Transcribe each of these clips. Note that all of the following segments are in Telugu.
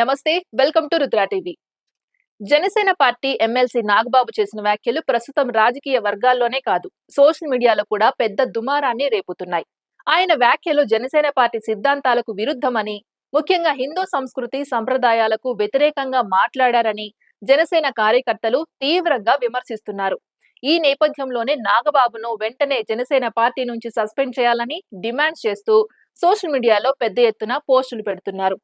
నమస్తే welcome to Rudra TV. Janasena party MLC Nagababu చేసిన వ్యాఖ్యలు ప్రస్తుతం రాజకీయ వర్గాల్లోనే కాదు సోషల్ మీడియాలో కూడా పెద్ద దుమారాన్ని రేపుతున్నాయి. ఆయన వ్యాఖ్యలు జనసేన పార్టీ సిద్ధాంతాలకు విరుద్ధమని ముఖ్యంగా హిందూ సంస్కృతి సంప్రదాయాలకు వ్యతిరేకంగా మాట్లాడారని జనసేన కార్యకర్తలు తీవ్రంగా విమర్శిస్తున్నారు. ఈ నేపథ్యంలోనే నాగబాబును వెంటనే జనసేన పార్టీ నుంచి సస్పెండ్ చేయాలని డిమాండ్ చేస్తూ సోషల్ మీడియాలో పెద్ద ఎత్తున పోస్టులు పెడుతున్నారు.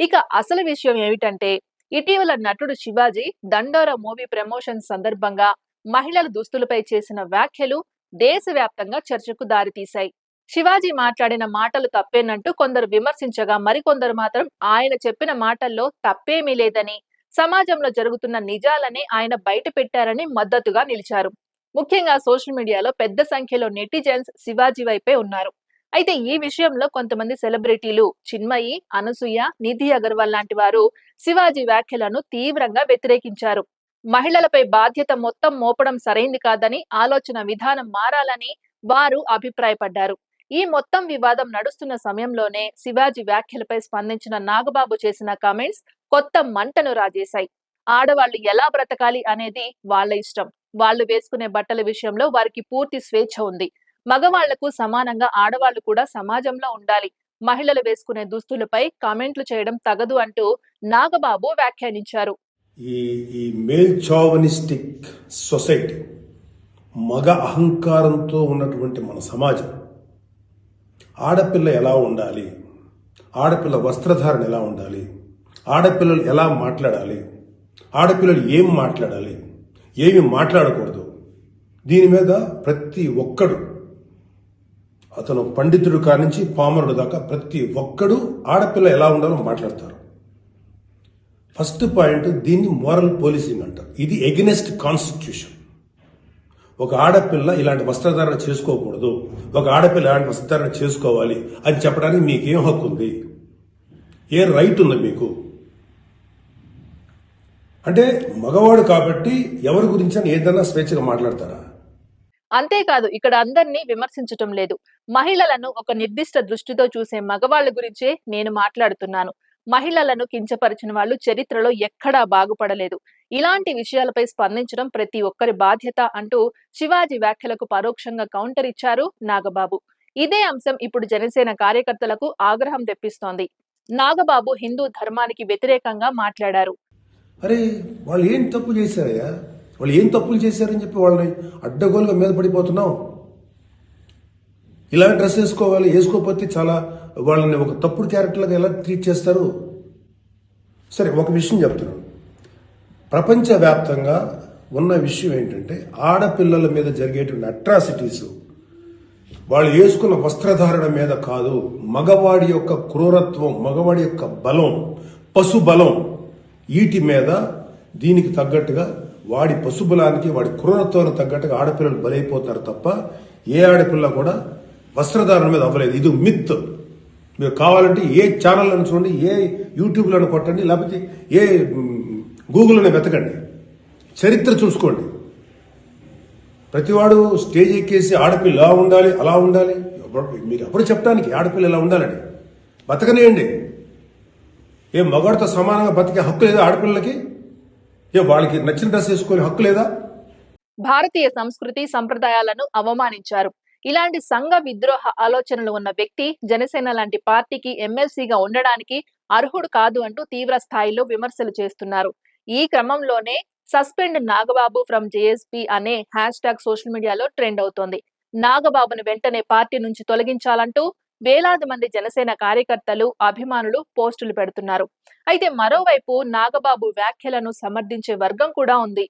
ఇక అసలు విషయం ఏమిటంటే ఇటీవల నటుడు శివాజీ దండోర మూవీ ప్రమోషన్ సందర్భంగా మహిళల దుస్తులపై చేసిన వ్యాఖ్యలు దేశవ్యాప్తంగా చర్చకు దారితీశాయి. శివాజీ మాట్లాడిన మాటలు తప్పేనంటూ కొందరు విమర్శించగా మరికొందరు మాత్రం ఆయన చెప్పిన మాటల్లో తప్పేమీ లేదని సమాజంలో జరుగుతున్న నిజాలని ఆయన బయట పెట్టారని మద్దతుగా నిలిచారు. ముఖ్యంగా సోషల్ మీడియాలో పెద్ద సంఖ్యలో నెటిజన్స్ శివాజీ వైపే ఉన్నారు. అయితే ఈ విషయంలో కొంతమంది సెలబ్రిటీలు చిన్మయి అనసూయ నిధి అగర్వాల్ లాంటి వారు శివాజీ వ్యాఖ్యలను తీవ్రంగా వ్యతిరేకించారు. మహిళలపై బాధ్యత మొత్తం మోపడం సరైంది కాదని ఆలోచన విధానం మారాలని వారు అభిప్రాయపడ్డారు. ఈ మొత్తం వివాదం నడుస్తున్న సమయంలోనే శివాజీ వ్యాఖ్యలపై స్పందించిన నాగబాబు చేసిన కామెంట్స్ కొత్త మంటను రాజేశాయి. ఆడవాళ్ళు ఎలా బ్రతకాలి అనేది వాళ్ళ ఇష్టం. వాళ్ళు వేసుకునే బట్టల విషయంలో వారికి పూర్తి స్వేచ్ఛ ఉంది. మగవాళ్ళకు సమానంగా ఆడవాళ్ళు కూడా సమాజంలో ఉండాలి. మహిళలు వేసుకునే దుస్తులపై కామెంట్లు చేయడం తగదు అంటూ నాగబాబు వ్యాఖ్యానించారు. ఈ ఈ మేల్ చావనిస్టిక్ సొసైటీ మగ అహంకారంతో ఉన్నటువంటి మన సమాజం ఆడపిల్ల ఎలా ఉండాలి? ఆడపిల్ల వస్త్రధారణ ఎలా ఉండాలి? ఆడపిల్లలు ఎలా మాట్లాడాలి? ఆడపిల్లలు ఏం మాట్లాడాలి? ఏమి మాట్లాడకూడదు? దీని మీద ప్రతి ఒక్కడు అతను పండితుడు కానించి పామరుడు దాకా ప్రతి ఒక్కడు ఆడపిల్ల ఎలా ఉండాలో మాట్లాడతారు. ఫస్ట్ పాయింట్ దీన్ని మోరల్ పోలీసింగ్ అంటారు. ఇది ఎగెనెస్ట్ కాన్స్టిట్యూషన్. ఒక ఆడపిల్ల ఇలాంటి వస్త్రధారణ చేసుకోకూడదు. ఒక ఆడపిల్ల ఇలాంటి వస్త్రధారణ చేసుకోవాలి అని చెప్పడానికి మీకేం హక్కు ఉంది? ఏ రైట్ ఉంది మీకు? అంటే మగవాడు కాబట్టి ఎవరి గురించి అని స్వేచ్ఛగా మాట్లాడతారా? అంతేకాదు ఇక్కడ అందరినీ విమర్శించటం లేదు. మహిళలను ఒక నిర్దిష్ట దృష్టితో చూసే మగవాళ్ళ గురించే నేను మాట్లాడుతున్నాను. మహిళలను కించపరిచిన వాళ్ళు చరిత్రలో ఎక్కడా బాగుపడలేదు. ఇలాంటి విషయాలపై స్పందించడం ప్రతి ఒక్కరి బాధ్యత అంటూ శివాజీ వ్యాఖ్యలకు పరోక్షంగా కౌంటర్ ఇచ్చారు నాగబాబు. ఇదే అంశం ఇప్పుడు జనసేన కార్యకర్తలకు ఆగ్రహం తెప్పిస్తోంది. నాగబాబు హిందూ ధర్మానికి వ్యతిరేకంగా మాట్లాడారు. అరే వాళ్ళు ఏం తప్పు చేశారయ్యా? వాళ్ళు ఏం తప్పులు చేశారని చెప్పి వాళ్ళని అడ్డగోలుగా మీద పడిపోతున్నాం ఇలా డ్రెస్ వేసుకోవాలి వేసుకోకపోతే చాలా వాళ్ళని ఒక తప్పుడు క్యారెక్టర్గా ఎలా ట్రీట్ చేస్తారు? సరే ఒక విషయం చెప్తున్నాను ప్రపంచవ్యాప్తంగా ఉన్న విషయం ఏంటంటే ఆడపిల్లల మీద జరిగేటువంటి అట్రాసిటీస్ వాళ్ళు వేసుకున్న వస్త్రధారణ మీద కాదు మగవాడి యొక్క క్రూరత్వం మగవాడి యొక్క బలం పశు బలం వీటి మీద దీనికి తగ్గట్టుగా వాడి పశుబలానికి వాడి క్రూరత్వానికి తగ్గట్టుగా ఆడపిల్లలు బలైపోతారు తప్ప ఏ ఆడపిల్ల కూడా వస్త్రధారణ మీద అవ్వలేదు. ఇది మిత్. మీరు కావాలంటే ఏ ఛానల్లో చూడండి ఏ యూట్యూబ్లో కొట్టండి లేకపోతే ఏ గూగుల్లోనే వెతకండి. చరిత్ర చూసుకోండి. ప్రతివాడు స్టేజ్ ఎక్కేసి ఆడపిల్ల ఇలా ఉండాలి అలా ఉండాలి? మీరు ఎవరు చెప్పడానికి ఆడపిల్ల ఇలా ఉండాలని? బతకనేయండి. ఏ మగాడితో సమానంగా బతికే హక్కు లేదా ఆడపిల్లలకి? వాళ్ళకి నచ్చిన డ్రెస్ వేసుకునే హక్కు లేదా? భారతీయ సంస్కృతి సంప్రదాయాలను అవమానించారు. ఇలాంటి సంఘ విద్రోహ ఆలోచనలు ఉన్న వ్యక్తి జనసేన లాంటి పార్టీకి ఎమ్మెల్సీగా ఉండడానికి అర్హుడు కాదు అంటూ తీవ్ర స్థాయిలో విమర్శలు చేస్తున్నారు. ఈ క్రమంలోనే సస్పెండ్ నాగబాబు ఫ్రమ్ జేఎస్పీ అనే హ్యాష్ ట్యాగ్ సోషల్ మీడియాలో ట్రెండ్ అవుతోంది. నాగబాబును వెంటనే పార్టీ నుంచి తొలగించాలంటూ వేలాది మంది జనసేన కార్యకర్తలు అభిమానులు పోస్టులు పెడుతున్నారు. అయితే మరోవైపు నాగబాబు వ్యాఖ్యలను సమర్థించే వర్గం కూడా ఉంది.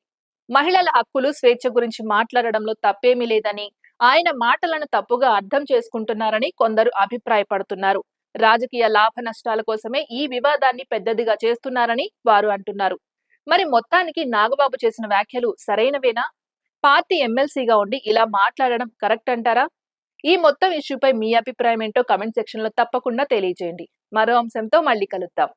మహిళల హక్కులు స్వేచ్ఛ గురించి మాట్లాడడంలో తప్పేమీ లేదని ఆయన మాటలను తప్పుగా అర్థం చేసుకుంటున్నారని కొందరు అభిప్రాయపడుతున్నారు. రాజకీయ లాభ నష్టాల కోసమే ఈ వివాదాన్ని పెద్దదిగా చేస్తున్నారని వారు అంటున్నారు. మరి మొత్తానికి నాగబాబు చేసిన వ్యాఖ్యలు సరైనవేనా? పార్టీ ఎమ్మెల్సీగా ఉండి ఇలా మాట్లాడడం కరెక్ట్ అంటారా? ఈ మొత్తం ఇష్యూపై మీ అభిప్రాయం ఏంటో కమెంట్ సెక్షన్లో తప్పకుండా తెలియజేయండి మరో అంశంతో మళ్ళీ కలుద్దాం.